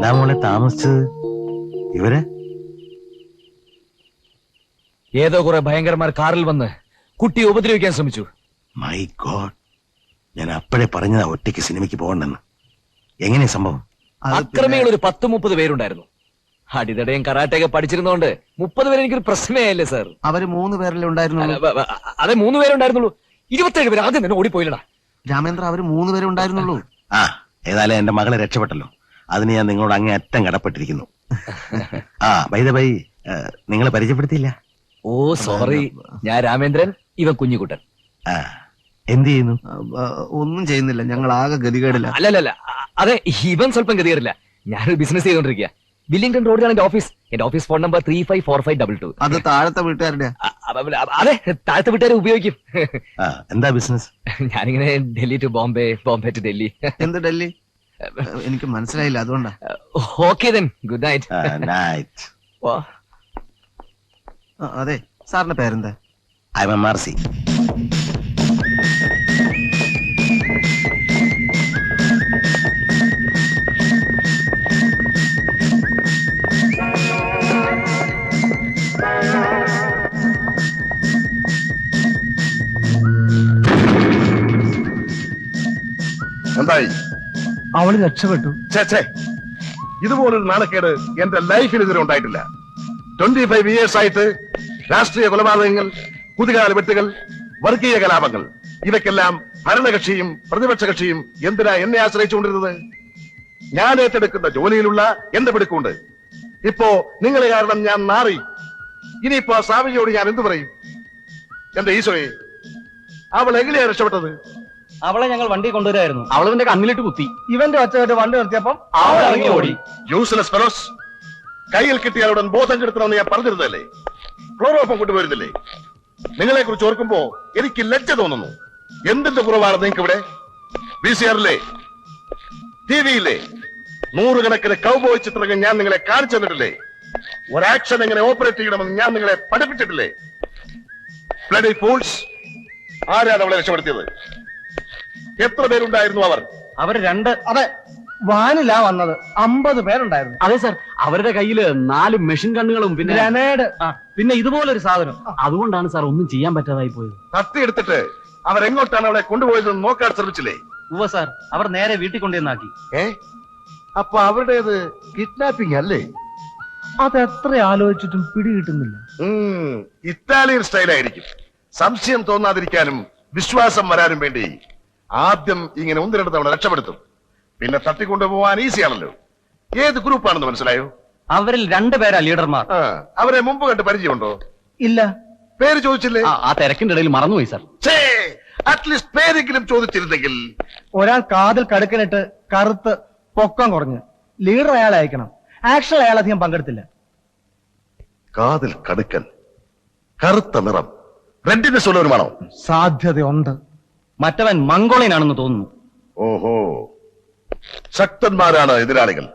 എന്താ മോളെ താമസിച്ചത്? ഇവർ? ഏതോ കുറെ ഭയങ്കരമാർ കാറിൽ വന്ന് കുട്ടിയെ ഉപദ്രവിക്കാൻ ശ്രമിച്ചു. മൈ ഗോഡ് ഞാൻ അപ്പോഴേ പറഞ്ഞതാ ഒറ്റയ്ക്ക് സിനിമയ്ക്ക് പോകണ്ടെന്ന്. എങ്ങനെയാ സംഭവം? അക്രമികൾ ഒരു പത്ത് മുപ്പത് പേരുണ്ടായിരുന്നു. അടിതടയും കറാട്ടയൊക്കെ പഠിച്ചിരുന്നോണ്ട് മുപ്പത് പേര് എനിക്കൊരു പ്രശ്നമേ അല്ലേ സാർ അവർ മൂന്ന് പേരല്ലേ ഉണ്ടായിരുന്നുള്ളൂ. അതെ മൂന്ന് പേരുണ്ടായിരുന്നുള്ളൂ. ഇരുപത്തേഴ് പേര് ആദ്യം തന്നെ ഓടിപ്പോയില്ലടാ. രാമേന്ദ്ര അവർ മൂന്ന് പേരെ ഉണ്ടായിരുന്നുള്ളൂ. ആ ഏതായാലും എന്റെ മകളെ രക്ഷപ്പെട്ടല്ലോ. അതിന് ഞാൻ നിങ്ങളോട് അങ്ങേ അറ്റം കടപ്പെട്ടിരിക്കുന്നു. ആ ബൈ ദ ബൈ നിങ്ങളെ പരിചയപ്പെടുത്തിയില്ല? ഓ സോറി ഞാൻ രാമേന്ദ്രൻ ഇവ കുഞ്ഞുകുട്ടൻ ആ എന്ത് ചെയ്യുന്നു? ഒന്നും ചെയ്യുന്നില്ല. ഞങ്ങൾ ആകെ ഗതികേടില്ല. അല്ലല്ല അതെ ഇവൻ സ്വല്പം ഗതികേടില്ല. ഞാനൊരു ബിസിനസ് ചെയ്തോണ്ടിരിക്കുക വില്ലിംഗ്ടൺ റോഡിലാണ് എന്റെ ഓഫീസ് എന്റെ office phone number three five four five double two അത് താഴത്തെ വീട്ടുകാരുടെ. അതെ താഴത്തെ വീട്ടുകാരെ ഉപയോഗിക്കും. എന്താ ബിസിനസ് ഞാനിങ്ങനെ ഡൽഹി ടു ബോംബെ ബോംബെ ടു ഡൽഹി. എന്ത് ഡൽഹി? എനിക്ക് മനസ്സിലായില്ല അതുകൊണ്ടാ. Okay then good night night ആ, അതെ സാറിന്റെ പേരെന്താ? ഐ എം ആർ സി എന്തായി? അവൾ രക്ഷപ്പെട്ടു. ഇതുപോലൊരു നാണക്കേട് എന്റെ ലൈഫിൽ ഇതുവരെ ഉണ്ടായിട്ടില്ല. ട്വന്റി ഫൈവ് ഇയേഴ്സ് ആയിട്ട് രാഷ്ട്രീയ കൊലപാതകങ്ങൾ കുതികാല വെട്ടുകൾ വർഗീയ കലാപങ്ങൾ ഇവയ്ക്കെല്ലാം ഭരണകക്ഷിയും പ്രതിപക്ഷ കക്ഷിയും എന്തിനാ എന്നെ ആശ്രയിച്ചുകൊണ്ടിരുന്നത്? ഞാൻ ഏറ്റെടുക്കുന്ന ജോലിയിലുള്ള എന്റെ പിടുക്കുണ്ട് ഇപ്പോ നിങ്ങളെ കാരണം ഞാൻ മാറി. ഇനിയിപ്പോ സാവിജിയോട് ഞാൻ എന്തു പറയും? എന്റെ ഈശോയെ അവൾ എങ്ങനെയാ രക്ഷപ്പെട്ടത്? അവളെ ഞങ്ങൾ വണ്ടി കൊണ്ടുവരായിരുന്നു. അവളവന്റെ കണ്ണിലിട്ട് കുത്തി. ഇവന്റെ ഒച്ചവട്ട് വണ്ടി നിർത്തിയപ്പം അവൾ ഇറങ്ങി ഓടി. യൂസ്ലെസ് ഫെലോസ് കയ്യിൽ കിട്ടിയാലുടൻ ബോധം കെടുത്തണമെന്ന് ഞാൻ പറഞ്ഞിരുന്നല്ലേ ക്ലോറോപ്പം കൊണ്ടുവരുന്നില്ലേ? നിങ്ങളെ കുറിച്ച് ഓർക്കുമ്പോ എനിക്ക് ലജ്ജ തോന്നുന്നു. എന്തിന്റെ കുറവാണ് നിങ്ങൾക്ക് ഇവിടെ ബി സി ആറിലെ ടി വിയിലെ നൂറുകണക്കിന് കൗബോയ് ചിത്രങ്ങൾ ഞാൻ നിങ്ങളെ കാണിച്ചു തന്നിട്ടില്ലേ? ഒരു ആക്ഷൻ എങ്ങനെ ഓപ്പറേറ്റ് ചെയ്യണമെന്ന് ഞാൻ നിങ്ങളെ പഠിപ്പിച്ചിട്ടില്ലേ? ബ്ലഡി ഫൂൾസ് ആരാണ് അവളെ രക്ഷപ്പെടുത്തിയത്? എത്ര പേരുണ്ടായിരുന്നു അവർ? അവർ രണ്ട് അതെ വാനിലാ വന്നത്. അമ്പത് പേരുണ്ടായിരുന്നു. അതെ സർ അവരുടെ കയ്യിൽ നാല് മെഷീൻ കണ്ണുകളും പിന്നെ ഗ്രനേഡ്. പിന്നെ ഇതുപോലൊരു സാധനം. അതുകൊണ്ടാണ് സാർ ഒന്നും ചെയ്യാൻ പറ്റാതായി പോയത്. തട്ടിയെടുത്തിട്ട് അവരെങ്ങോട്ടാണ് അവളെ കൊണ്ടുപോയതെന്ന് നോക്കാൻ ശ്രമിച്ചില്ലേ? ഉവ സാർ അവർ നേരെ വീട്ടിൽ കൊണ്ടുവന്നാക്കി. ഏ? അപ്പൊ അവരുടേത് കിഡ്നാപ്പിംഗ് അല്ലേ? അത് എത്ര ആലോചിച്ചിട്ടും പിടികിട്ടുന്നില്ല ഉം, ഇറ്റാലിയൻ സ്റ്റൈലായിരിക്കും. സംശയം തോന്നാതിരിക്കാനും വിശ്വാസം വരാനും വേണ്ടി ആദ്യം ഇങ്ങനെ ഒന്ന് രണ്ട് തവണ രക്ഷപ്പെടുത്തും. പിന്നെ തട്ടിക്കൊണ്ടുപോവാൻ ഈസിയാണല്ലോ ഏത് ഗ്രൂപ്പാണെന്ന് മനസ്സിലായോ? അവരിൽ രണ്ടുപേരാ ലീഡർമാർ. അവരെ മുമ്പ് കണ്ട് പരിചയമുണ്ടോ? ഇല്ല. പേര് ചോദിച്ചില്ലേ? ആ, തിരക്കിന്റെ ഇടയിൽ മറന്നുപോയി സാർ. അറ്റ്ലീസ്റ്റ് പേരെങ്കിലും ചോദിച്ചിരുന്നെങ്കിൽ. ഒരാൾ കാതിൽ കടുക്കനിട്ട് കറുത്ത് പൊക്കം കുറഞ്ഞ് ലീഡർ അയാളെ അയക്കണം. ആക്ഷൻ അയാൾ അധികം പങ്കെടുത്തില്ല. കാതിൽ കടുക്കൻ കറുത്ത നിറം റെഡിനെസ് ഉള്ളവരുമാണോ? സാധ്യതയുണ്ട്. മറ്റവൻ മംഗോളിയനാണെന്ന് തോന്നുന്നു. ഓഹോ. ശക്തന്മാരാണ് എതിരാളികൾ.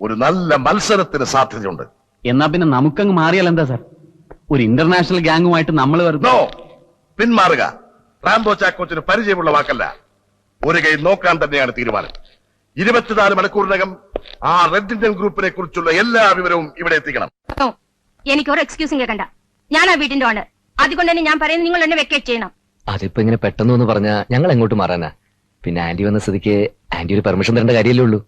ഒരു നല്ല മത്സരത്തിന് സാധ്യതയുണ്ട്. എന്നാ പിന്നെ നമുക്കങ്ങ് മാറിയാൽ എന്താ സാർ? ഒരു ഇന്റർനാഷണൽ ഗ്യാങ്ങുമായിട്ട് നമ്മൾ വരുന്നോ നോ. പിന്മാറുക. റാംബോ ചാക്കോച്ചിന് പരിചയമുള്ള വാക്കല്ല. ഒരു കൈ നോക്കാൻ തന്നെയാണ് തീരുമാനം. ഇരുപത്തിനാല് മണിക്കൂറിനകം ആ റെഡ് ഇന്ത്യൻ ഗ്രൂപ്പിനെ കുറിച്ചുള്ള എല്ലാ വിവരവും ഇവിടെ എത്തിക്കണം. എനിക്ക് ഒരു എക്സ്ക്യൂസും കേൾക്കണ്ട ഞാൻ ആ വീടിന്റെ ആണ് അതുകൊണ്ട് തന്നെ ഞാൻ പറയുന്നത് നിങ്ങൾ എന്നെ വെക്കേറ്റ് ചെയ്യണം. അതിപ്പോ ഇങ്ങനെ പെട്ടെന്ന് ഒന്ന് പറഞ്ഞാ ഞങ്ങൾ എങ്ങോട്ട് മാറാനാ? പിന്നെ ആന്റി വന്ന സ്ഥിതിക്ക് ആന്റി ഒരു പെർമിഷൻ തരേണ്ട കാര്യമല്ലേ ഉള്ളൂ.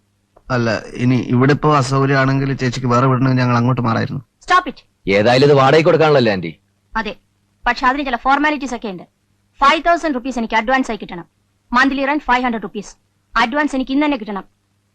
അല്ല ഇനി ഇവിടെ ഇപ്പോ അസൗകര്യമാണെങ്കിൽ ചേച്ചിക്ക് വേറെ വിടണമെങ്കിൽ ഞങ്ങൾ അങ്ങോട്ട് മാറായിരുന്നു. സ്റ്റോപ്പ് ഇറ്റ് ഏതായാലും ഇത് വാടകയ്ക്ക് കൊടുക്കാണല്ലോ ആന്റി? അതെ പക്ഷെ അതിന് ചില ഫോർമാലിറ്റീസ് ഒക്കെ ഉണ്ട്. ഫൈവ് തൗസൻഡ് റുപ്പീസ് എനിക്ക് അഡ്വാൻസ് ആയി കിട്ടണം. Monthly rent five hundred rupees advance എനിക്ക് ഇന്ന് തന്നെ കിട്ടണം.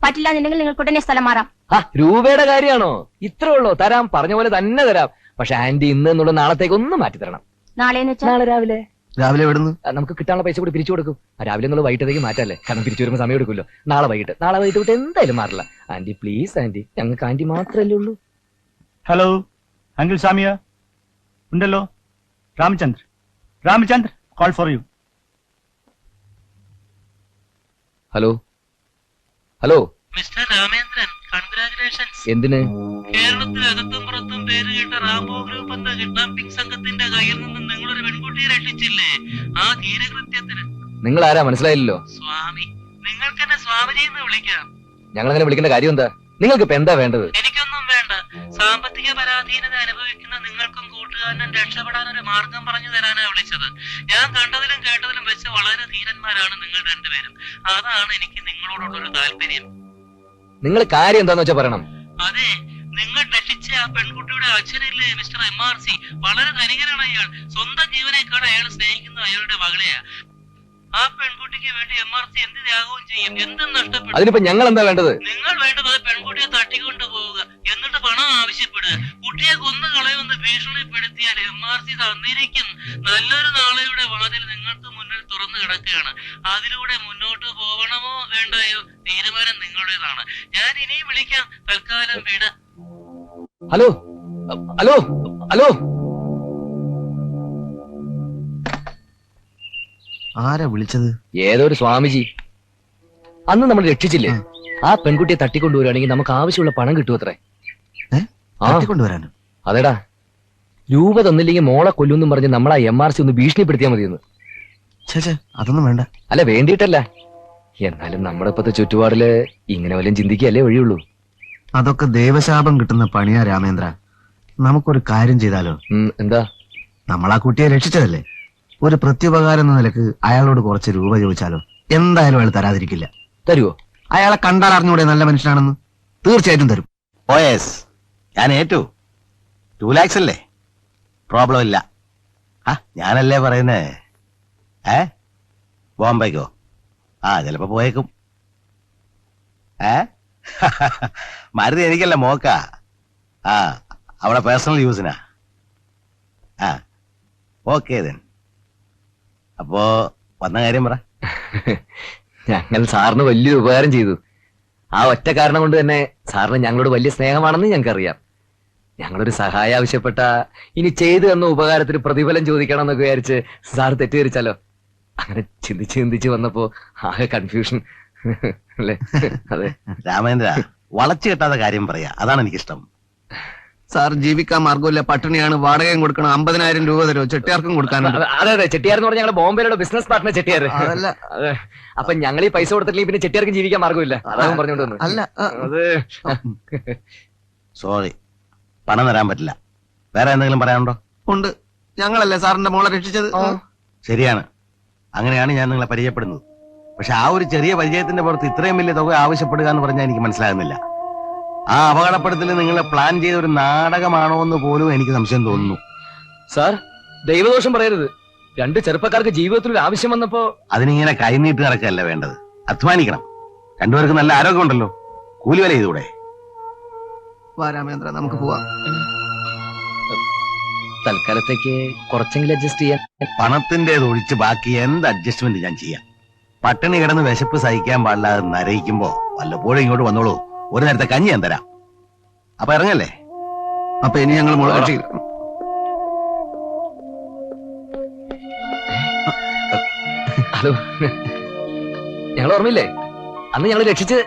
പറ്റില്ല എന്നുണ്ടെങ്കിൽ നിങ്ങൾക്ക് ഉടനെ സ്ഥലം മാറാം. ആ രൂപയുടെ കാര്യമാണോ? ഇത്രേ ഉള്ളൂ തരാം. പറഞ്ഞ പോലെ തന്നെ തരാം. പക്ഷെ ആന്റി ഇന്ന് എന്നുള്ള നാളത്തേക്ക് ഒന്ന് മാറ്റി തരണം നാളെ എന്ന് വെച്ചാൽ നാളെ രാവിലെ. രാവിലെ വിടുന്നു നമുക്ക് കിട്ടാനുള്ള പൈസ കൂടി പിരിച്ചു കൊടുക്കും. രാവിലെ എന്നുള്ള വൈകിട്ടത്തേക്ക് മാറ്റല്ലേ? കാരണം പിരിച്ചു വരുമ്പോൾ സമയം എടുക്കുമല്ലോ. നാളെ വൈകിട്ട്. നാളെ വൈകിട്ട് വിട്ട് എന്തായാലും മാറില്ല. Aunty please aunty. ഞങ്ങൾക്ക് ആന്റി മാത്രമല്ലേ ഉള്ളൂ. Hello uncle Samiya. ഉണ്ടല്ലോ? Ramachandra Ramachandra call for you hello hello mister Ramendran congratulations എന്തിന്? കേരളത്തിൽ അകത്തും പുറത്തും പേര് കേട്ട റാംബോ ഗ്രൂപ്പ് എന്ന കിഡ്നാപ്പിംഗ് സംഘത്തിന്റെ കയ്യിൽ നിന്ന് പെൺകുട്ടിയെ രക്ഷിച്ചില്ലേ? ആ ധീരകൃത്യത്തിന് നിങ്ങൾ ആരാ മനസ്സിലായില്ലല്ലോ. സ്വാമി നിങ്ങൾക്ക് എന്നെ സ്വാമിജി എന്ന് വിളിക്കാം. ഞങ്ങൾ അങ്ങനെ വിളിക്കേണ്ട കാര്യം എന്താ? നിങ്ങൾക്ക് ഇപ്പൊ എന്താ വേണ്ടത്? എനിക്കൊന്നും വേണ്ട. സാമ്പത്തിക പരാധീനത അനുഭവിക്കുന്ന നിങ്ങൾക്കും കൂട്ടുകാരനും രക്ഷപ്പെടാൻ ഒരു മാർഗം പറഞ്ഞു തരാനാ വിളിച്ചത്. ഞാൻ കണ്ടതിലും കേട്ടതിലും വെച്ച് വളരെ ധീരന്മാരാണ് നിങ്ങൾ രണ്ടുപേരും. അതാണ് എനിക്ക് നിങ്ങളോടുള്ള ഒരു താല്പര്യം. നിങ്ങൾ കാര്യം എന്താന്ന് വെച്ചാ പറയണം. അതെ നിങ്ങൾ രക്ഷിച്ച ആ പെൺകുട്ടിയുടെ അച്ഛനില്ലേ മിസ്റ്റർ എം ആർ സി വളരെ ധനികനാണ് അയാൾ. സ്വന്തം ജീവനേക്കാൾ അയാൾ സ്നേഹിക്കുന്ന അയാളുടെ മകളെയാ. ആ പെൺകുട്ടിക്ക് വേണ്ടി എം ആർ സി എന്ത് ത്യാഗവും ചെയ്യും? എന്തും നഷ്ടപ്പെടും. അതിനിപ്പോ ഞങ്ങൾ എന്താ വേണ്ടത്? നിങ്ങൾ വേണ്ടത് പെൺകുട്ടിയെ തട്ടിക്കൊണ്ടു പോവുക. എന്നിട്ട് പണം ആവശ്യപ്പെടുക. കുട്ടിയെ കൊന്നു കളയുമെന്ന് ഭീഷണിപ്പെടുത്തിയാൽ എം ആർ സി തന്നിരിക്കും. നല്ലൊരു നാളെയുടെ വാതിൽ നിങ്ങൾക്ക് മുന്നിൽ തുറന്നു കിടക്കുകയാണ്. അതിലൂടെ മുന്നോട്ട് പോകണമോ വേണ്ടയോ? തീരുമാനം നിങ്ങളുടേതാണ്. ഞാൻ ഇനിയും വിളിക്കാം. തൽക്കാലം വിട. ഹലോ? ഹലോ? ഹലോ? ആരാ വിളിച്ചത്? ഏതൊരു ഒരു സ്വാമിജി? അന്ന് നമ്മൾ രക്ഷിച്ചില്ലേ? ആ. പെൺകുട്ടിയെ തട്ടിക്കൊണ്ടുവരുവാണെങ്കിൽ നമുക്ക് ആവശ്യമുള്ള പണം കിട്ടുമത്രേ തട്ടിക്കൊണ്ടുവരാനോ? അതെടാ. രൂപ തന്നില്ലെങ്കിൽ മോളെ കൊല്ലുന്നും പറഞ്ഞ് നമ്മൾ ആ എം ആർ സി ഒന്ന് ഭീഷണിപ്പെടുത്തിയാൽ മതിയെന്ന്. അതൊന്നും വേണ്ട. അല്ല വേണ്ടിയിട്ടല്ല. എന്നാലും നമ്മുടെ ഇപ്പത്തെ ചുറ്റുപാടിൽ ഇങ്ങനെ വല്ലതും ചിന്തിക്കുകയല്ലേ വഴിയുള്ളൂ. അതൊക്കെ ദേവശാപം കിട്ടുന്ന പണിയാ രാമേന്ദ്ര. നമുക്കൊരു കാര്യം ചെയ്താലോ? എന്താ? നമ്മൾ ആ കുട്ടിയെ രക്ഷിച്ചതല്ലേ? ഒരു പ്രത്യുപകാരം എന്ന നിലയ്ക്ക് അയാളോട് കുറച്ച് രൂപ ചോദിച്ചാലോ? എന്തായാലും അയാൾ തരാതിരിക്കില്ല. തരുവോ? അയാളെ കണ്ടാൽ അറിഞ്ഞൂടെ നല്ല മനുഷ്യനാണെന്ന്? തീർച്ചയായിട്ടും തരും. ഓ എസ് ഞാൻ ഏറ്റു. ടു ലാക്സ് അല്ലേ? പ്രോബ്ലം ഇല്ല. ആ ഞാനല്ലേ പറയുന്നേ? ഏ? ബോംബെക്കോ? ആ ചിലപ്പോ പോയേക്കും. ഏ? മരുതി എനിക്കല്ല മോക്ക. ആ അവിടെ പേഴ്സണൽ യൂസിനാ ആ ഓക്കെ ദെൻ അപ്പോ വന്ന കാര്യം പറ. ഞങ്ങൾ സാറിന് വലിയ ഉപകാരം ചെയ്തു. ആ ഒറ്റ കാരണം കൊണ്ട് തന്നെ സാറിന് ഞങ്ങളോട് വലിയ സ്നേഹമാണെന്ന് ഞങ്ങൾക്കറിയാം. ഞങ്ങളൊരു സഹായം ആവശ്യപ്പെട്ട ഇനി ചെയ്തു തന്ന ഉപകാരത്തിന് പ്രതിഫലം ചോദിക്കണം എന്നൊക്കെ വിചാരിച്ച് സാർ തെറ്റിദ്ധരിച്ചാലോ? അങ്ങനെ ചിന്തിച്ച് ചിന്തിച്ച് വന്നപ്പോ ആകെ കൺഫ്യൂഷൻ അല്ലേ? അതെ. രാമേന്ദ്ര വളച്ചു കെട്ടാതെ കാര്യം പറയാ. അതാണ് എനിക്കിഷ്ടം. സാർ ജീവിക്കാൻ മാർഗമില്ല പട്ടിണിയാണ്. വാടകയും കൊടുക്കണം. അമ്പതിനായിരം രൂപ തരുമോ? ചെട്ടിയാർക്കും കൊടുക്കാനുണ്ട്. അതെ അതെ ചെട്ടിയാർ എന്ന് പറഞ്ഞാൽ ഞങ്ങൾ ബോംബെയിലുള്ള ബിസിനസ് പാർട്ട്ണർ ചെട്ടിയാർ. അതല്ല. അതെ. അപ്പൊ ഞങ്ങൾ ഈ പൈസ കൊടുത്തില്ലെങ്കിൽ പിന്നെ ചെട്ടിയാർക്കും ജീവിക്കാൻ മാർഗമില്ല അതാണ് പറഞ്ഞുകൊണ്ട് വന്നു അല്ല അത് സോറി പണം തരാൻ പറ്റില്ല. വേറെ എന്തെങ്കിലും പറയാനുണ്ടോ? ഉണ്ട്. ഞങ്ങളല്ലേ സാറിന്റെ മോളെ രക്ഷിച്ചത്? ശരിയാണ്. അങ്ങനെയാണ് ഞാൻ നിങ്ങളെ പരിചയപ്പെടുന്നത്. പക്ഷെ ആ ഒരു ചെറിയ പരിചയത്തിന്റെ പുറത്ത് ഇത്രയും വലിയ തുക ആവശ്യപ്പെടുക എന്ന് പറഞ്ഞാൽ എനിക്ക് മനസ്സിലാകുന്നില്ല. ആ അപകടപ്പെടുത്തൽ നിങ്ങൾ പ്ലാൻ ചെയ്ത ഒരു നാടകമാണോ എന്ന് പോലും എനിക്ക് സംശയം തോന്നുന്നു. സാർ ദൈവദോഷം പറയരുത്. രണ്ട് ചെറുപ്പക്കാർക്ക് ജീവിതത്തിൽ ഒരു ആവശ്യം വന്നപ്പോ അതിനിങ്ങനെ കൈനീട്ട് നടക്കല്ല വേണ്ടത്. അധ്വാനിക്കണം. രണ്ടുപേർക്ക് നല്ല ആരോഗ്യമുണ്ടല്ലോ. കൂലി വില ചെയ്തൂടെ. രാമേന്ദ്ര നമുക്ക് പോവാം. തൽക്കാലത്തേക്ക് കുറച്ചെങ്കിലും അഡ്ജസ്റ്റ് ചെയ്യാൻ പണത്തിന്റെ ഒഴിച്ച് ബാക്കി എന്ത് അഡ്ജസ്റ്റ്മെന്റ് ഞാൻ ചെയ്യാം? പട്ടിണി കിടന്ന് വിശപ്പ് സഹിക്കാൻ പാടില്ലാതെ നരയിക്കുമ്പോ വല്ലപ്പോഴും ഇങ്ങോട്ട് വന്നോളൂ. ഒരു നേരത്തെ കഞ്ഞി ഞാൻ തരാം. അപ്പൊ ഇറങ്ങല്ലേ? അപ്പൊ ഇനി ഞങ്ങൾ മുളകാട്ടി ഹലോ. ഞങ്ങൾ ഓർമ്മയില്ലേ? അന്ന് ഞങ്ങൾ രക്ഷിച്ച്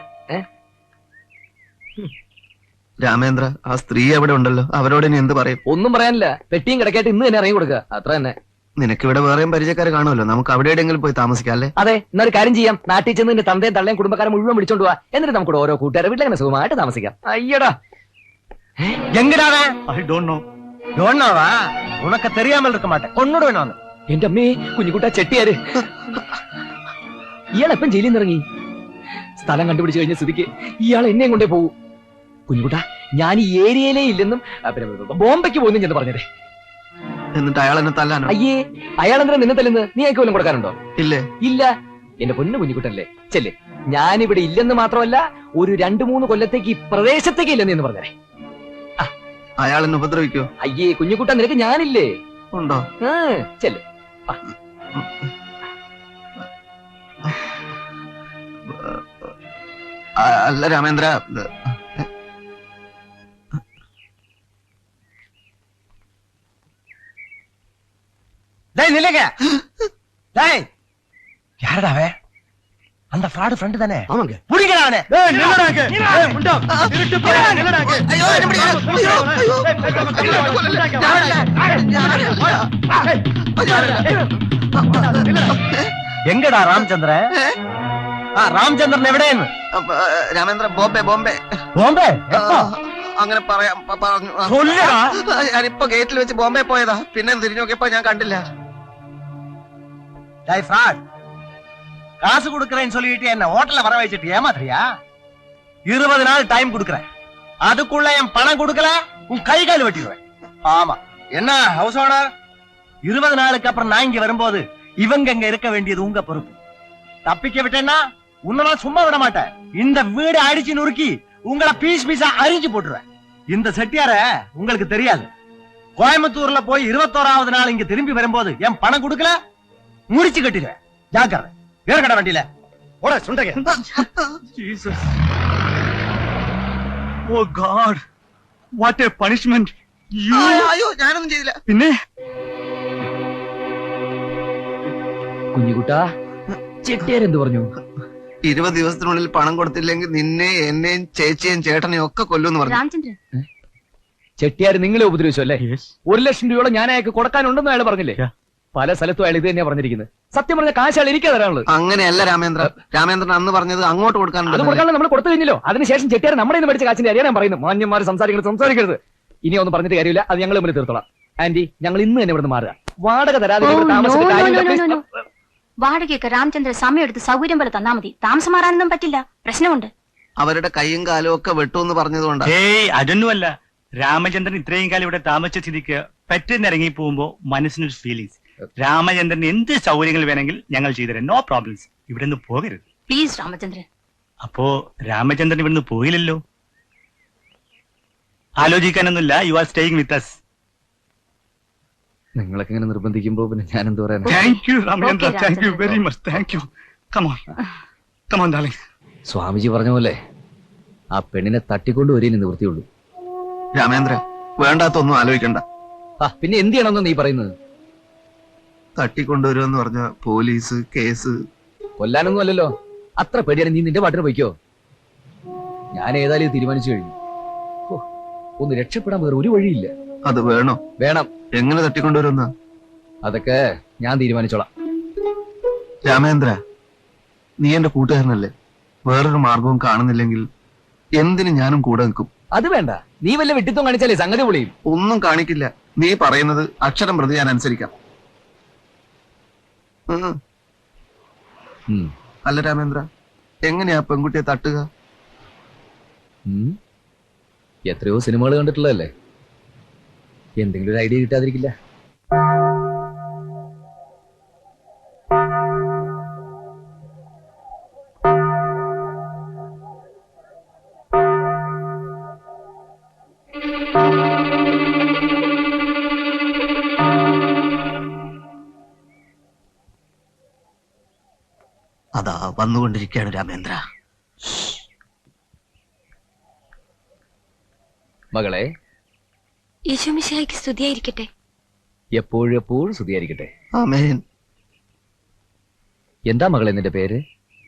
രാമേന്ദ്ര ആ സ്ത്രീ അവിടെ ഉണ്ടല്ലോ. അവരോട് ഇനി എന്ത് പറയും? ഒന്നും പറയാനില്ല. പെട്ടിയും കിടക്കായിട്ട് ഇന്ന് തന്നെ ഇറങ്ങി കൊടുക്കുക. അത്ര തന്നെ. നിനക്ക് ഇവിടെ വേറെയും പരിചയക്കാർ കാണുമല്ലോ. നമുക്ക് അവിടെ എവിടെയെങ്കിലും പോയി താമസിക്കാം അല്ലേ? അതെ എന്നൊരു കാര്യം ചെയ്യാം. നാട്ടിൽ ചെന്ന് നിന്റെ തന്തയും തള്ളയും കുടുംബക്കാരെ മുഴുവൻ വിളിച്ചോണ്ട് പോവാ എന്നിട്ട് നമുക്ക് ഓരോ കൂട്ടുകാരെ വീട്ടിലെ സുഖമായിട്ട് താമസിക്കാം. അയ്യടാ. എങ്ങനാണ്? I don't know. ഡോണ്ട് നോവാ ഉണക്ക തെറിയാമൽ ഇരിക്ക മാട്ടെ. കൊന്നോട് വേണമെന്ന് എന്റെ അമ്മേ കുഞ്ഞുകുട്ട ചെട്ടിയാര്. ജയിലിൽ നിന്നിറങ്ങി? സ്ഥലം കണ്ടുപിടിച്ചു കഴിഞ്ഞ സ്ഥിതിക്ക് ഇയാൾ എന്നെയും കൊണ്ടേ പോകൂ കുഞ്ഞുകുട്ട ഞാൻ ഈ ഏരിയയിലേ ഇല്ലെന്നും ബോംബെക്ക് പോകുന്നു ഞാൻ പറഞ്ഞതേ. എന്നിട്ട് അയാൾ എന്നെ തല്ലാനോ? അയ്യേ അയാൾ എന്തിനാ നിന്നെ തല്ലുന്നത്? നീ അയക്ക് വല്ലതും കൊടുക്കാനുണ്ടോ? ഇല്ലേ? ഇല്ല. എന്റെ പൊന്നു കുഞ്ഞുകുട്ടല്ലേ ചെല്ലേ. ഞാനിവിടെ ഇല്ലെന്ന് മാത്രമല്ല ഒരു രണ്ടു മൂന്ന് കൊല്ലത്തേക്ക് ഈ പ്രദേശത്തേക്ക് ഇല്ലെന്ന് എന്ന് പറഞ്ഞേ അയാൾ എന്നെ ഉപദ്രവിക്കോ അയ്യേ കുഞ്ഞുകുട്ട നിനക്ക് ഞാനില്ലേ? ഉണ്ടോ? ചെല്ല്. അല്ല രാമേന്ദ്ര டேய் நில்லுங்க டேய் யாரடா அவன் அந்த ஃப்ராடு ஃப்ரெண்ட் தானே ஆமாங்க புடிங்கடா அவனை டேய் நில்லடா இங்க டேய் முண்டா திருட்டு போடா நில்லடா இங்க ஐயோ என்ன பிடிக்கல ஐயோ ஐயோ எங்கடா ராமச்சந்திரன் ആ രാമചന്ദ്രൻ എവിടെയെന്ന് അപ്പൊ, ആ, രാമേന്ദ്ര ബോംബെ ബോംബെ ബോംബെ ആ, അങ്ങനെ പറയാം പ- പറഞ്ഞു ആ. ചൊല്ലടാ. ആ, ഞാനിപ്പോ ഗേറ്റിൽ വെച്ച് ബോംബെ പോയതാ പിന്നെ തിരിഞ്ഞു നോക്കിയപ്പോ ഞാൻ കണ്ടില്ല டேய் ஃப்ராட் காசு கொடுக்கறேன்னு சொல்லிட்டு என்ன ஹோட்டல்ல வர வச்சுட்டு ஏமாத்துறியா? இருபது நாள் டைம் கொடுக்கறேன். அதுக்குள்ள என் பணம் கொடுக்கல உன் கை கால் வெட்டிடுவேன். ஆமா. என்ன ஹவுஸ் ஓனர் இருபது நாளுக்கு அப்புறம் நான் இங்க வரும்போது இவங்க இங்க இருக்க வேண்டியது உங்க பொறுப்பு. தப்பிக்க விட்டேன்னா உன்னெல்லாம் சும்மா விட மாட்டேன். இந்த வீடு அடிச்சு நுறுக்கி உங்களை பீஸ் பீஸா அரிஞ்சு போட்டுருவேன். இந்த செட்டியார உங்களுக்கு தெரியாது. கோயம்புத்தூர்ல போய் இருபத்தோராவது நாள் இங்க திரும்பி வரும்போது என் பணம் கொடுக்கல முடிச்சு கட்டிடுவேன் ஜாக்கிரதை ஏற்கட வண்டியில ஓட சுண்டக Jesus. Oh God. What a punishment. You. അയ്യോ ഞാനൊന്നും ചെയ്തില്ല പിന്നെ കുഞ്ഞുകുട്ടാ ചെട്ടിയാരെന്ത് പറഞ്ഞു ഇരുപത് ദിവസത്തിനുള്ളിൽ പണം കൊടുത്തില്ലെങ്കിൽ നിന്നെ എന്നെയും ചേച്ചിയെയും ചേട്ടനെയും ഒക്കെ കൊല്ലുമെന്ന് പറഞ്ഞു രാമചന്ദ്രൻ ചെട്ടിയാർ നിങ്ങളെ ഉപദ്രവിച്ചു അല്ലേ Yes. ഒരു ലക്ഷം രൂപയോളം ഞാൻ അയാൾക്ക് കൊടുക്കാനുണ്ടെന്ന് അയാൾ പറഞ്ഞില്ലേ Yeah. പല സ്ഥലത്തും അയാൾ ഇത് തന്നെയാ പറഞ്ഞിരിക്കുന്നത്. സത്യം പറഞ്ഞ കാശ് അയാൾ എനിക്ക് തരാനുള്ളത്. അങ്ങനെയല്ല രാമേന്ദ്ര. രാമേന്ദ്രൻ അന്ന് പറഞ്ഞത് അങ്ങോട്ട് അത് കൊടുക്കാനുണ്ട് കൊടുക്കാനുള്ള നമ്മൾ കൊടുത്തു കഴിഞ്ഞല്ലോ. അതിനുശേഷം ചെട്ടിയാർ നമ്മുടെ ഇന്ന് മേടിച്ച കാശിന്റെ അറിയാൻ പറയുന്നു മാന്യന്മാർ സംസാരിക്കരുത് സംസാരിക്കരുത്. ഇനി ഒന്നും പറഞ്ഞിട്ട് കാര്യമില്ല. അത് ഞങ്ങൾ മുന്നിൽ തീർത്തോളാം. ആന്റി ഞങ്ങൾ ഇന്ന് തന്നെ ഇവിടുന്ന് മാറുക. വാടക തരാതെ ഇവിടെ no, താമസിച്ചിട്ട് no, കാര്യമില്ല. no, no, no, Please. വാടകയൊക്കെ Ramachandran സമയം എടുത്ത് സൗകര്യം പോലെ തന്നാ മതി. താമസം മാറാനൊന്നും പറ്റില്ല. പ്രശ്നമുണ്ട്. അവരുടെ കൈയും കാലും ഒക്കെ വെട്ടുമെന്ന് പറഞ്ഞതുകൊണ്ട്. ഏയ് അതൊന്നുമല്ല. രാമചന്ദ്രൻ ഇത്രയും കാലം ഇവിടെ താമസിച്ച സ്ഥിതിക്ക് പെട്ടെന്ന് ഇറങ്ങി പോകുമ്പോ മനസ്സിനൊരു ഫീലിങ്സ് രാമചന്ദ്രൻ എന്ത് സൗകര്യങ്ങൾ വേണമെങ്കിൽ ഞങ്ങൾ ചെയ്തുതരാം. നോ പ്രോബ്ലംസ് ഇവിടെ നിന്ന് പോകരുത്. പ്ലീസ് രാമചന്ദ്രൻ. അപ്പോ രാമചന്ദ്രൻ ഇവിടുന്ന് പോയില്ലല്ലോ? ആലോചിക്കാനൊന്നുമില്ല. You are staying with us നിങ്ങളൊക്കെ ഇങ്ങനെ നിർബന്ധിക്കുമ്പോ പിന്നെ ഞാൻ എന്ത് പറയാൻ thank you Ramachandra. Okay, thank you very much thank you come on come on darling Swamiji പറഞ്ഞ പോലെ ആ പെണ്ണിനെ തട്ടിക്കൊണ്ട് വരികയും നിവൃത്തിയുള്ളൂ. രാമേന്ദ്ര വേണ്ടാത്തൊന്നും ആലോചിക്കണ്ട. ആ പിന്നെ എന്ത് ചെയ്യണമെന്ന് നീ പറയുന്നത്? തട്ടിക്കൊണ്ടുവരുമെന്ന് പറഞ്ഞ പോലീസ് കേസ്. കൊല്ലാനൊന്നും അല്ലല്ലോ. അത്ര പേടിയാണ് നീ നിന്റെ പാട്ടിന് പോയിക്കോ? ഞാൻ ഏതായാലും ഇത് തീരുമാനിച്ചു കഴിഞ്ഞു. ഒന്ന് രക്ഷപ്പെടാൻ വേറെ ഒരു വഴിയില്ല. അത് വേണോ? വേണം. എങ്ങനെ തട്ടിക്കൊണ്ടുവരുന്ന അതൊക്കെ ഞാൻ തീരുമാനിച്ചോളാം. രാമേന്ദ്ര നീ എന്റെ കൂട്ടുകാരനല്ലേ? വേറൊരു മാർഗവും കാണുന്നില്ലെങ്കിൽ എന്തിന് ഞാനും കൂടെ നിൽക്കും? അത് വേണ്ട. നീ വല്ല വെട്ടിത്തം കാണിച്ചാലേ സംഗതി പൊളിയും. ഒന്നും കാണിക്കില്ല. നീ പറയുന്നത് അക്ഷരം പ്രതി ഞാൻ അനുസരിക്കാം. അല്ല രാമേന്ദ്ര എങ്ങനെയാ പെൺകുട്ടിയെ തട്ടുക. എത്രയോ സിനിമകൾ കണ്ടിട്ടുള്ളതല്ലേ? എന്തെങ്കിലും ഒരു ഐഡിയ കിട്ടാതിരിക്കില്ല. വന്നുകൊണ്ടിരിക്കുകയാണ് രാമേന്ദ്ര. മകളെ യേശുമിശിഹായ്ക്ക് സ്തുതിയായിരിക്കട്ടെ. എപ്പോഴും എപ്പോഴും സ്തുതിയായിരിക്കട്ടെ. ആമേൻ. എന്താ മകളെ നിന്റെ പേര്?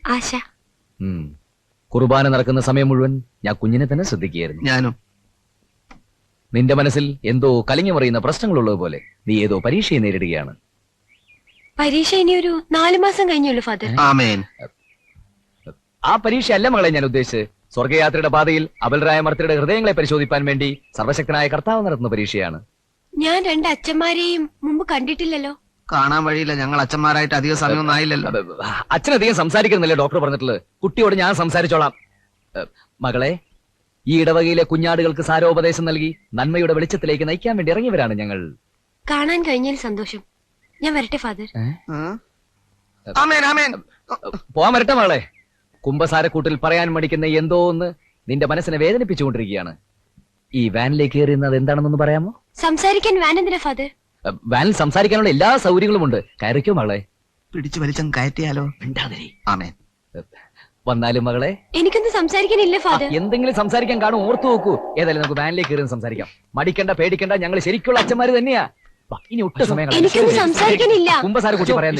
ആശ. ഉം. കുർബാന നടക്കുന്ന സമയം മുഴുവൻ ഞാൻ കുഞ്ഞിനെ തന്നെ ശ്രദ്ധിക്കുകയായിരുന്നു. ഞാനും. നിന്റെ മനസ്സിൽ എന്തോ കലിങ്ങി മറിയുന്ന പ്രശ്നങ്ങളുള്ളത് പോലെ നീ ഏതോ പരീക്ഷയെ നേരിടുകയാണ്. പരീക്ഷ ഇനി ഒരു നാലു മാസം കഴിഞ്ഞുള്ളൂ ഫാദർ. ആമേൻ. ആ പരീക്ഷ അല്ല മകളെ ഞാൻ ഉദ്ദേശിച്ചത്. സ്വർഗയാത്രയുടെ പാതയിൽ അബൽരായ മർത്തയുടെ ഹൃദയങ്ങളെ പരിശോധിപ്പാൻ വേണ്ടി സർവശക്തനായ കർത്താവ് നടത്തുന്ന പരീക്ഷയാണ്. ഞാൻ രണ്ട് അച്ഛന്മാരെയും മുമ്പ് കണ്ടിട്ടില്ലല്ലോ. കാണാൻ വഴിയില്ല. ഞങ്ങൾ അച്ഛന്മാരായിട്ട് അധികം സമയമൊന്നും ആയില്ലല്ലോ. അച്ഛനധികം സംസാരിക്കുന്നില്ലേ ഡോക്ടർ പറഞ്ഞിട്ടുള്ളത്. കുട്ടിയോട് ഞാൻ സംസാരിച്ചോളാം. മകളെ ഈ ഇടവകയിലെ കുഞ്ഞാടുകൾക്ക് സാരോപദേശം നൽകി നന്മയുടെ വെളിച്ചത്തിലേക്ക് നയിക്കാൻ വേണ്ടി ഇറങ്ങിയവരാണ് ഞങ്ങൾ. കാണാൻ കഴിഞ്ഞതിൽ സന്തോഷം. ഞാൻ വരട്ടെ ഫാദർ. പോവാൻ വരട്ടെ മകളെ. കുംഭസാരക്കൂട്ടിൽ പറയാൻ മടിക്കുന്ന എന്തോ ഒന്ന് നിന്റെ മനസ്സിനെ വേദനിപ്പിച്ചുകൊണ്ടിരിക്കുകയാണ്. ഈ വാനിലേക്ക് കയറിയുന്നത് എന്താണെന്നൊന്ന് പറയാമോ? സംസാരിക്കാൻ വാനെന്തിനാ ഫാദർ? ഏ, വാനിൽ സംസാരിക്കാനുള്ള എല്ലാ സൗകര്യങ്ങളും ഉണ്ട്. കയറിക്കോ മകളെ? പിടിച്ചു വലിച്ചം കയറ്റിയാലോ? മിണ്ടാതിരി. ആമേൻ. വന്നാലും മകളെ? എനിക്കൊന്നും സംസാരിക്കാനില്ല ആ, ഫാദർ. എന്തെങ്കിലും സംസാരിക്കാൻ കാണും ഓർത്തു നോക്കൂ. ഏതായാലും നമുക്ക് വാനിലേക്ക് കയറി സംസാരിക്കാം. മടിക്കണ്ട പേടിക്കണ്ട ഞങ്ങൾ ശരിക്കുള്ള അച്ഛന്മാര് തന്നെയാ. ഇനി ഒട്ടും സമയം. എനിക്കൊന്നും സംസാരിക്കാനില്ല കുമ്പസാര കുട്ടി പറയാൻ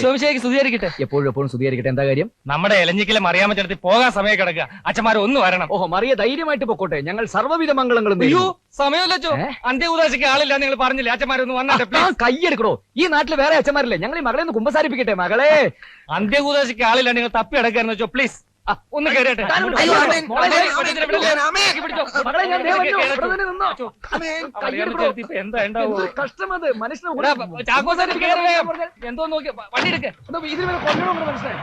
എപ്പോഴും എപ്പോഴും സ്തുതിയായിരിക്കട്ടെ. എന്താ കാര്യം? നമ്മുടെ എലഞ്ഞിക്കലെ മറിയാമ്മച്ചടത്ത് പോകാൻ സമയം കിടക്കുക. അച്ഛന്മാർ ഒന്ന് വരണം. ഓഹോ മറിയ ധൈര്യമായിട്ട് പൊക്കോട്ടെ. ഞങ്ങൾ സർവവിധ മംഗളങ്ങളും അയ്യോ. സമയമല്ലോ? അന്ത്യകൂതാശിക്ക് ആളില്ല നിങ്ങൾ പറഞ്ഞില്ലേ? അച്ഛന്മാരൊന്ന് വന്നാട്ടെ പ്ലീസ് കൈയെടുക്കണോ ഈ നാട്ടിൽ വേറെ അച്ഛന്മാരില്ലേ? ഞങ്ങൾ ഈ മകളെ ഒന്ന് കുമ്പസാരിപ്പിക്കട്ടെ മകളെ. അന്ത്യകൂതാശിക്ക് ആളില്ല നിങ്ങൾ തപ്പി അടക്കാന്ന് വെച്ചോ പ്ലീസ് ഒന്ന് നിന്നോ. എന്താ ഉണ്ടാവോ കഷ്ടമത് മനുഷ്യനെ ചാക്കോസാരി എന്തോ നോക്കി വണ്ടി എടുക്ക ഇതിൽ കൊണ്ടുപോകുന്നത് മനുഷ്യനെ